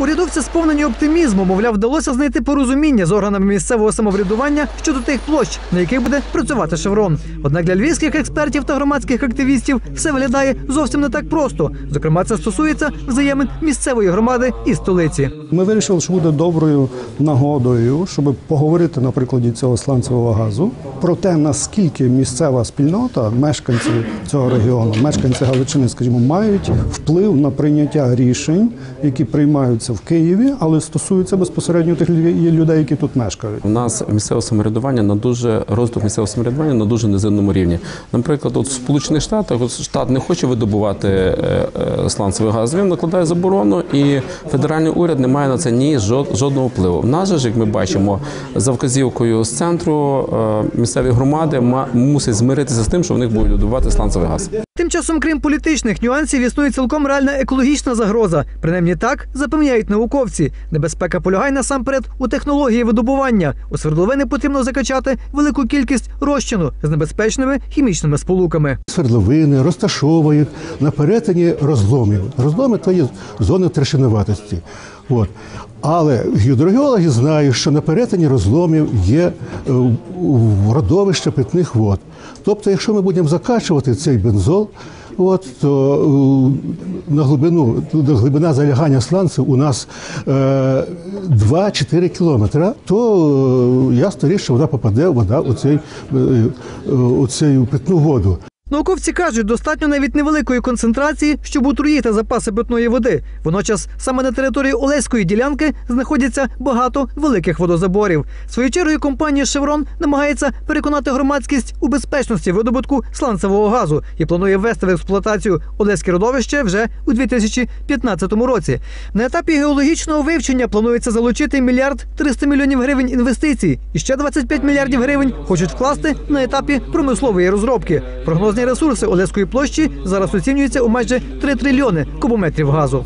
Урядовці сповнені оптимізму, мовляв, вдалося знайти порозуміння з органами місцевого самоврядування щодо тих площ, на яких буде працювати шеврон. Однак для львівських експертів та громадських активістів все виглядає зовсім не так просто. Зокрема, це стосується взаємин місцевої громади і столиці. Ми вирішили, що буде доброю нагодою, щоб поговорити на прикладі цього сланцевого газу про те, наскільки місцева спільнота, мешканці цього регіону, мешканці Галичини, скажімо, мають вплив на прийняття рішень, які приймаються в Києві, але стосуються безпосередньо тих людей, які тут мешкають. У нас місцеве самоврядування на дуже розвиток місцевого самоврядування на дуже низинному рівні. Наприклад, от в Сполучених Штатах от штат не хоче видобувати е, е, сланцевий газ. Він накладає заборону, і федеральний уряд не має на це ні жод- жодного впливу. В нас же ж, як ми бачимо, за вказівкою з центру е, місцеві громади ма- мусять змиритися з тим, що в них будуть видобувати сланцевий газ. Тим часом, крім політичних нюансів, існує цілком реальна екологічна загроза. Принаймні так запевняють науковці. Небезпека полягає насамперед у технології видобування. У свердловини потрібно закачати велику кількість розчину з небезпечними хімічними сполуками. свердловини, розташовує їх на перетині розломів. Розломи то є зони трешинуватості. От. Але гідрогеологи знають, що на перетині розломів є е, родовище питних вод. Тобто, якщо ми будемо закачувати цей бензол, от, то е, на глибину, на глибина залягання сланців у нас е, 2-4 кілометри, то е, ясно річ, що вона попаде вода у цей, е, е, у цей питну воду. Науковці кажуть, достатньо навіть невеликої концентрації, щоб отруїти запаси питної води. Водночас саме на території Олеської ділянки знаходяться багато великих водозаборів. Своєю чергою компанія Шеврон намагається переконати громадськість у безпечності видобутку сланцевого газу і планує ввести в експлуатацію Олеське родовище вже у 2015 році. На етапі геологічного вивчення планується залучити мільярд 300 мільйонів гривень інвестицій і ще 25 мільярдів гривень хочуть вкласти на етапі промислової розробки. Прогнозні ресурси Олеської площі зараз оцінюються у майже 3 трильйони кубометрів газу.